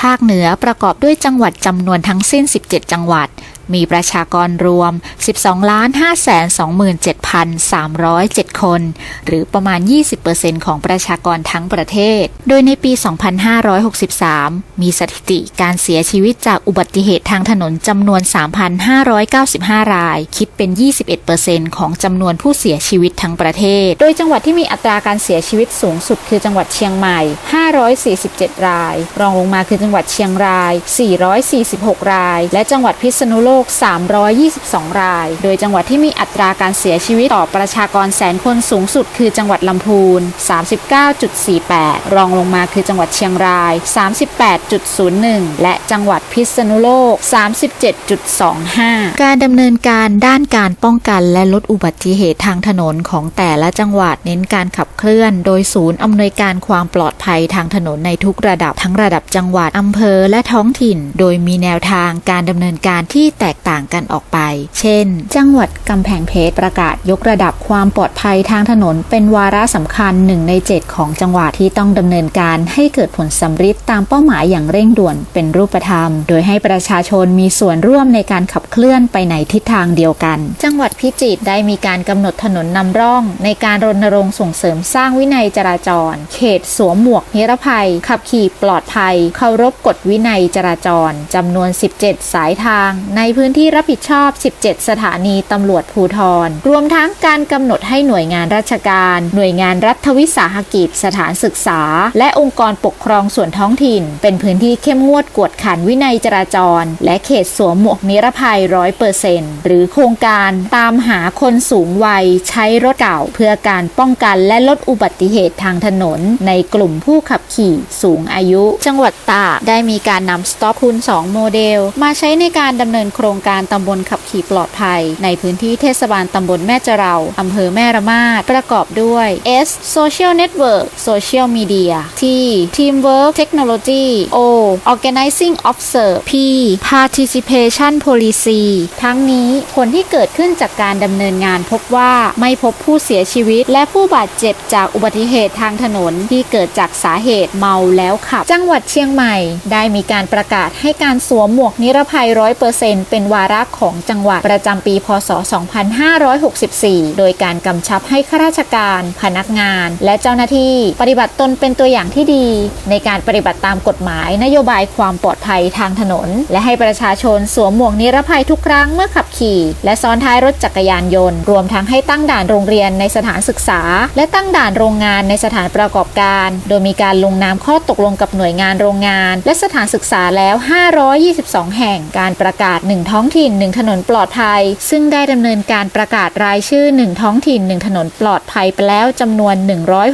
ภาคเหนือประกอบด้วยจังหวัดจำนวนทั้งสิ้น 17 จังหวัด มีประชากรรวม 12 5 27 307 คน หรือประมาณ 20%ของประชากรทั้งประเทศ โดยในปี 2563 มีสถิติการเสียชีวิตจากอุบัติเหตุทางถนนจำนวน 3,595 ราย คิดเป็น 21%ของจำนวนผู้เสียชีวิตทั้งประเทศ โดยจังหวัดที่มีอัตราการเสียชีวิตสูงสุดคือจังหวัดเชียงใหม่ 547 ราย รองลงมาคือจังหวัดเชียงราย 446 ราย และจังหวัดพิษณุโลก322 ราย โดยจังหวัดที่มีอัตราการเสียชีวิตต่อประชากรแสนคนสูงสุด คือจังหวัดลำพูน 39.48 รองลงมาคือจังหวัดเชียงราย 38.01 และจังหวัดพิษณุโลก 37.25 การดำเนินการด้านการป้องกันและลดอุบัติเหตุทางถนนของแต่ละจังหวัดเน้นการขับเคลื่อน โดยศูนย์อำนวยการความปลอดภัยทางถนนในทุกระดับทั้งระดับจังหวัดอำเภอและท้องถิ่น โดยมีแนวทางการดำเนินการที่แตตกต่างกันออกไป เช่น จังหวัดกำแพงเพชรประกาศยกระดับความปลอดภัยทางถนน เป็นวาระสำคัญหนึ่งใน 7 ของจังหวัดที่ต้องดำเนินการให้เกิดผลสำฤทธิ์ตามเป้าหมายอย่างเร่งด่วนเป็นรูปธรรม โดยให้ประชาชนมีส่วนร่วมในการขับเคลื่อนไปในทิศทางเดียวกัน จังหวัดพิจิตรได้มีการกำหนดถนนนำร่อง ในการรณรงค์ส่งเสริมสร้างวินัยจราจร เขตสวมหมวกนิรภัย ขับขี่ปลอดภัย เคารพกฎวินัยจราจรจำนวน 17 สายทางในพื้นที่รับผิดชอบ 17 สถานีตำรวจภูทรรวมทั้งการกำหนดให้หน่วยงานราชการ หน่วยงานรัฐวิสาหกิจ สถานศึกษา และองค์กรปกครองส่วนท้องถิ่น เป็นพื้นที่เข้มงวดกวดขันวินัยจราจร และเขตสวมหมวกนิรภัยร้อยเปอร์เซนต์หรือโครงการตามหาคนสูงวัยใช้รถเก่า เพื่อการป้องกันและลดอุบัติเหตุทางถนน ในกลุ่มผู้ขับขี่สูงอายุ จังหวัดตากได้มีการนำสต็อปคูณ2โมเดล มาใช้ในการดำเนินโครงงการตำบลขับขี่ปลอดภัย ในพื้นที่เทศบาลตำบลแม่เจเราอำเภอแม่ระมาดประกอบด้วย S Social Network Social Media T Teamwork Technology O Organizing Observe P Participation Policy ทั้งนี้ผลที่เกิดขึ้นจากการดำเนินงานพบว่าไม่พบผู้เสียชีวิต และผู้บาดเจ็บจากอุบัติเหตุทางถนนที่เกิดจากสาเหตุเมาแล้วขับ จังหวัดเชียงใหม่ ได้มีการประกาศให้การสวมหมวกนิรภัย100%เป็น็นวาระของจังหวัดประจำปี พศ 2564 โดยการกำชับให้ข้าราชการ พนักงาน และเจ้าหน้าที่ปฏิบัติตนเป็นตัวอย่างที่ดี ในการปฏิบัติตามกฎหมาย นโยบายความปลอดภัยทางถนน และให้ประชาชนสวมหมวกนิรภัยทุกครั้งเมื่อขับขี่ และซ้อนท้ายรถจักรยานยนต์ รวมทั้งให้ตั้งด่านโรงเรียนในสถานศึกษา และตั้งด่านโรงงานในสถานประกอบการ โดยมีการลงนามข้อตกลงกับหน่วยงานโรงงาน และสถานศึกษาแล้ว 522 แห่งการประกาศ 1ท้องถิ่น 1 ถนนปลอดภัย ซึ่งได้ดำเนินการประกาศรายชื่อ 1 ท้องถิ่น 1 ถนนปลอดภัยไปแล้วจำนวน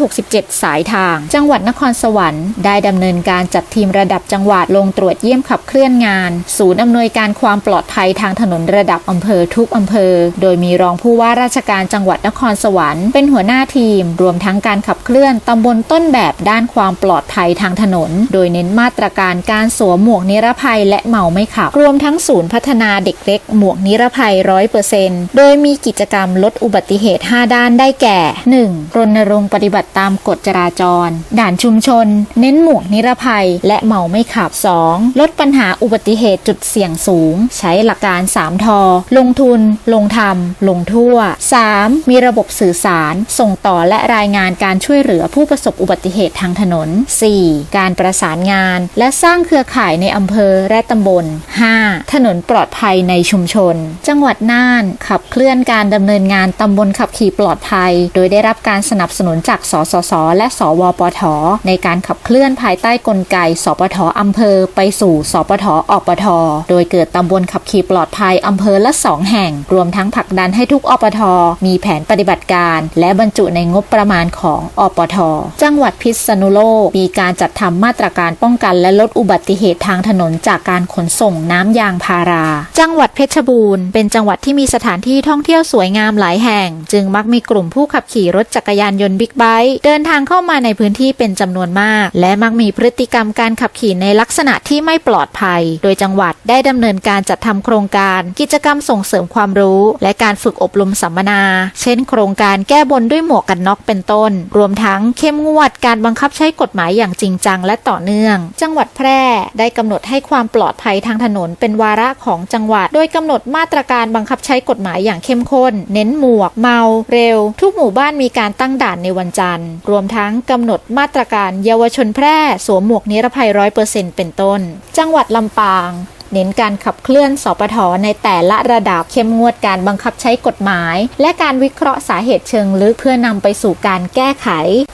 167 สายทาง จังหวัดนครสวรรค์ได้ดำเนินการจัดทีมระดับจังหวัดลงตรวจเยี่ยมขับเคลื่อนงาน ศูนย์อำนวยการความปลอดภัยทางถนนระดับอำเภอทุกอำเภอ โดยมีรองผู้ว่าราชการจังหวัดนครสวรรค์เป็นหัวหน้าทีม รวมทั้งการขับเคลื่อนตำบลต้นแบบด้านความปลอดภัยทางถนน โดยเน้นมาตรการการสวมหมวกนิรภัยและเมาไม่ขับ รวมทั้งศูนย์พัฒนาเด็กเล็ก หมวกนิรภัยร้อยเปอร์เซนต์โดยมีกิจกรรมลดอุบัติเหตุ 5 ด้านได้แก่ 1. รณรงค์ปฏิบัติตามกฎจราจร ด่านชุมชน เน้นหมวกนิรภัยและเมาไม่ขับ 2. ลดปัญหาอุบัติเหตุจุดเสี่ยงสูง ใช้หลักการ 3 ทอ ลงทุน ลงทำลงทั่ว 3. มีระบบสื่อสาร ส่งต่อและรายงานการช่วยเหลือผู้ประสบอุบัติเหตุทางถนน 4. การประสานงาน และสร้างเครือข่ายในอำเภอและตำบล 5. ถนนปลอดอดภัยในชุมชน จังหวัดน่านขับเคลื่อนการดำเนินงานตำบลขับขี่ปลอดภัย โดยได้รับการสนับสนุนจาก สสส และ สวปท ในการขับเคลื่อนภายใต้กลไก สปทอำเภอ ไปสู่สปทอปท โดยเกิดตำบลขับขี่ปลอดภัยอำเภอละสองแห่ง รวมทั้งผลักดันให้ทุกอปท มีแผนปฏิบัติการ และบรรจุในงบประมาณของอปท จังหวัดพิษณุโลกมีการจัดทำมาตรการป้องกันและลดอุบัติเหตุทางถนนจากการขนส่งน้ำยางพาราจังหวัดเพชรบูรณ์เป็นจังหวัดที่มีสถานที่ท่องเที่ยวสวยงามหลายแห่ง จึงมักมีกลุ่มผู้ขับขี่รถจักรยานยนต์บิ๊กไบค์เดินทางเข้ามาในพื้นที่เป็นจำนวนมาก และมักมีพฤติกรรมการขับขี่ในลักษณะที่ไม่ปลอดภัย โดยจังหวัดได้ดำเนินการจัดทำโครงการ กิจกรรมส่งเสริมความรู้ และการฝึกอบรมสัมมนา เช่น โครงการแก้บนด้วยหมวกกันน็อกเป็นต้น รวมทั้งเข้มงวดการบังคับใช้กฎหมายอย่างจริงจังและต่อเนื่อง จังหวัดแพร่ได้กำหนดให้ความปลอดภัยทางถนนเป็นวาระของจังหวัด โดยกำหนดมาตรการบังคับใช้กฎหมายอย่างเข้มข้น เน้นหมวก เมา เร็ว ทุกหมู่บ้านมีการตั้งด่านในวันจันทร์ รวมทั้งกำหนดมาตรการเยาวชนแพร่ สวมหมวกนิรภัยร้อยเปอร์เซ็นต์เป็นต้น จังหวัดลำปาง เน้นการขับเคลื่อนสปทในแต่ละระดับเข้มงวดการบังคับใช้กฎหมาย และการวิเคราะห์สาเหตุเชิงลึกเพื่อนำไปสู่การแก้ไข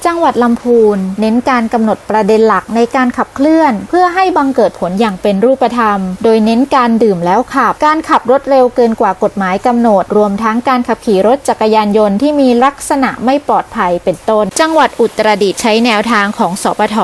จังหวัดลำพูน เน้นการกำหนดประเด็นหลักในการขับเคลื่อน เพื่อให้บังเกิดผลอย่างเป็นรูปธรรม โดยเน้นการดื่มแล้วขับ การขับรถเร็วเกินกว่ากฎหมายกำหนด รวมทั้งการขับขี่รถจักรยานยนต์ที่มีลักษณะไม่ปลอดภัยเป็นต้น จังหวัดอุตรดิตถ์ใช้แนวทางของสปท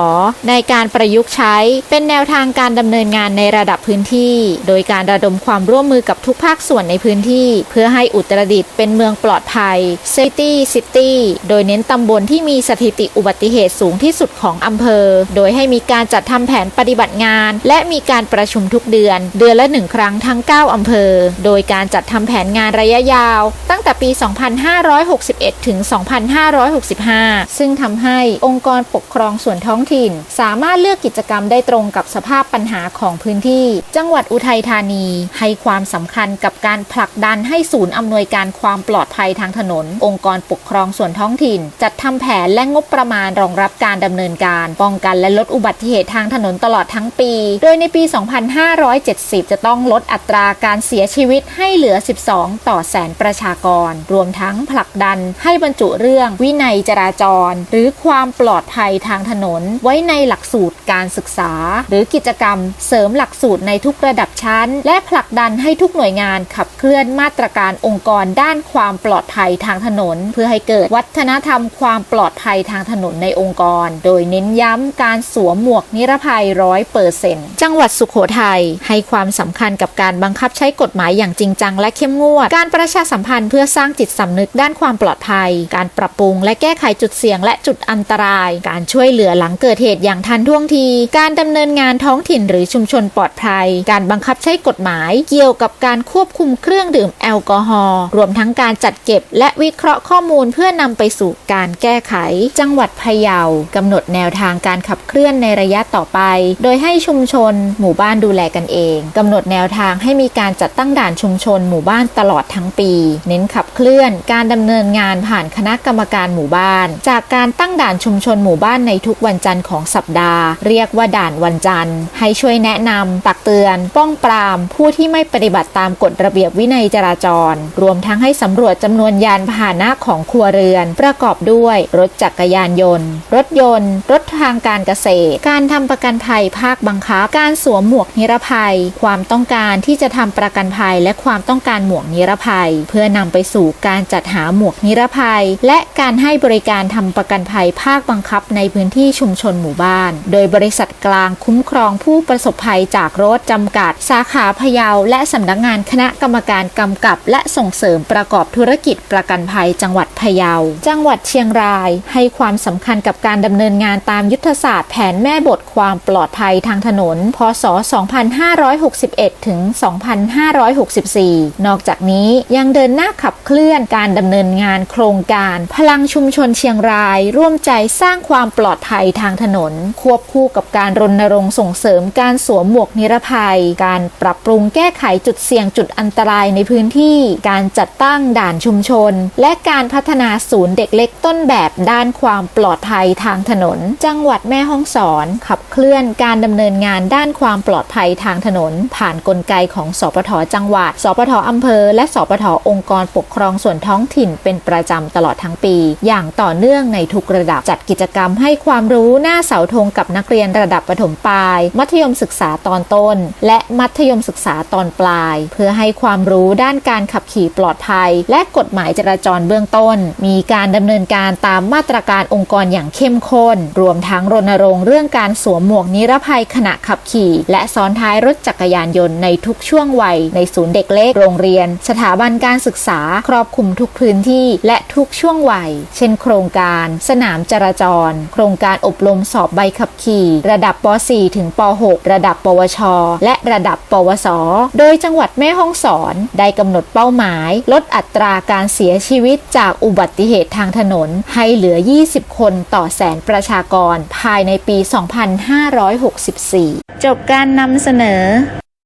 ในการประยุกต์ใช้ เป็นแนวทางการดำเนินงานในระดับพื้นที่โดยการระดมความร่วมมือกับทุกภาคส่วนในพื้นที่ เพื่อให้อุตรดิตถ์เป็นเมืองปลอดภัย City City โดยเน้นตำบลที่มีสถิติอุบัติเหตุสูงที่สุดของอำเภอ โดยให้มีการจัดทำแผนปฏิบัติงาน และมีการประชุมทุกเดือน เดือนละหนึ่งครั้งทั้ง 9 อำเภอ โดยการจัดทำแผนงานระยะยาว ตั้งแต่ปี 2561 ถึง 2565 ซึ่งทำให้องค์กรปกครองส่วนท้องถิ่น สามารถเลือกกิจกรรมได้ตรงกับสภาพปัญหาของพื้นที่ จังหวัดวัดอุทัยธานีให้ความสำคัญกับการผลักดันให้ศูนย์อำนวยการความปลอดภัยทางถนน องค์กรปกครองส่วนท้องถิ่น จัดทำแผนและงบประมาณรองรับการดำเนินการ ป้องกันและลดอุบัติเหตุทางถนนตลอดทั้งปี โดยในปี 2570 จะต้องลดอัตราการเสียชีวิตให้เหลือ 12 ต่อแสนประชากร รวมทั้งผลักดันให้บรรจุเรื่องวินัยจราจร หรือความปลอดภัยทางถนน ไว้ในหลักสูตรการศึกษา หรือกิจกรรมเสริมหลักสูตรในทุกระดับชั้น และผลักดันให้ทุกหน่วยงานขับเคลื่อนมาตรการองค์กรด้านความปลอดภัยทางถนน เพื่อให้เกิดวัฒนธรรมความปลอดภัยทางถนนในองค์กร โดยเน้นย้ำการสวมหมวกนิรภัยร้อยเปอร์เซ็นต์จังหวัดสุขโขทัยให้ความสำคัญกับการบังคับใช้กฎหมายอย่างจริงจังและเข้มงวด การประชาสัมพันธ์เพื่อสร้างจิตสำนึกด้านความปลอดภัย การปรับปรุงและแก้ไขจุดเสี่ยงและจุดอันตราย การช่วยเหลือหลังเกิดเหตุอย่างทันท่วงที การดำเนินงานท้องถิ่นหรือชุมชนปลอดภัยการบังคับใช้กฎหมาย เกี่ยวกับการควบคุมเครื่องดื่มแอลกอฮอล์รวมทั้งการจัดเก็บ และวิเคราะห์ข้อมูลเพื่อนำไปสู่การแก้ไข จังหวัดพะเยากำหนดแนวทางการขับเคลื่อนในระยะต่อไป โดยให้ชุมชน หมู่บ้านดูแลกันเองกำหนดแนวทางให้มีการจัดตั้งด่านชุมชน หมู่บ้านตลอดทั้งปี เน้นขับเคลื่อน การดำเนินงานผ่านคณะกรรมการหมู่บ้าน จากการตั้งด่านชุมชนหมู่บ้านในทุกวันจันทร์ของสัปดาห์ เรียกว่าด่านวันจันทร์ ให้ช่วยแนะนำตักเตือนป้องปรามผู้ที่ไม่ปฏิบัติตามกฎระเบียบวินัยจราจร รวมทั้งให้สำรวจจำนวนยานพาหนะของครัวเรือน ประกอบด้วยรถจักรยานยนต์ รถยนต์ รถทางการเกษตร การทำประกันภัยภาคบังคับ การสวมหมวกนิรภัย ความต้องการที่จะทำประกันภัยและความต้องการหมวกนิรภัย เพื่อนำไปสู่การจัดหาหมวกนิรภัย และการให้บริการทำประกันภัยภาคบังคับในพื้นที่ชุมชนหมู่บ้าน โดยบริษัทกลางคุ้มครองผู้ประสบภัยจากรถจำกัด สาขาพะเยาและสำนักงานคณะกรรมการกำกับ และส่งเสริมประกอบธุรกิจประกันภัยจังหวัดพะเยา จังหวัดเชียงรายให้ความสำคัญกับการดำเนินงานตามยุทธศาสตร์แผนแม่บทความปลอดภัยทางถนน พศ 2561 ถึง 2564 นอกจากนี้ยังเดินหน้าขับเคลื่อนการดำเนินงานโครงการ พลังชุมชนเชียงราย ร่วมใจสร้างความปลอดภัยทางถนน ควบคู่กับการรณรงค์ส่งเสริมการสวมหมวกนิรภัยการปรับปรุงแก้ไขจุดเสี่ยงจุดอันตรายในพื้นที่ การจัดตั้งด่านชุมชน และการพัฒนาศูนย์เด็กเล็กต้นแบบด้านความปลอดภัยทางถนน จังหวัดแม่ฮ่องสอนขับเคลื่อนการดำเนินงานด้านความปลอดภัยทางถนน ผ่านนกลไกของสปทจังหวัด สปทอำเภอ และสปทองค์กรปกครองส่วนท้องถิ่นเป็นประจำตลอดทั้งปี อย่างต่อเนื่องในทุกระดับจัดกิจกรรมให้ความรู้หน้าเสาธงกับนักเรียนระดับประถมปลาย มัธยมศึกษาตอนต้นและมัธยมศึกษาตอนปลาย เพื่อให้ความรู้ด้านการขับขี่ปลอดภัย และกฎหมายจราจรเบื้องต้น มีการดำเนินการตามมาตรการองค์กรอย่างเข้มข้น รวมทั้งรณรงค์เรื่องการสวมหมวกนิรภัยขณะขับขี่ และซ้อนท้ายรถจักรยานยนต์ในทุกช่วงวัย ในศูนย์เด็กเล็กโรงเรียน สถาบันการศึกษาครอบคลุมทุกพื้นที่ และทุกช่วงวัย เช่น โครงการ สนามจราจร โครงการอบรมสอบใบขับขี่ ระดับป .4 ถึงป .6 ระดับ ปวช และและระดับ ปวส โดยจังหวัดแม่ฮ่องสอน ได้กำหนดเป้าหมาย ลดอัตราการเสียชีวิตจากอุบัติเหตุทางถนน ให้เหลือ 20 คนต่อแสนประชากรภายในปี 2564 จบการนำเสนอ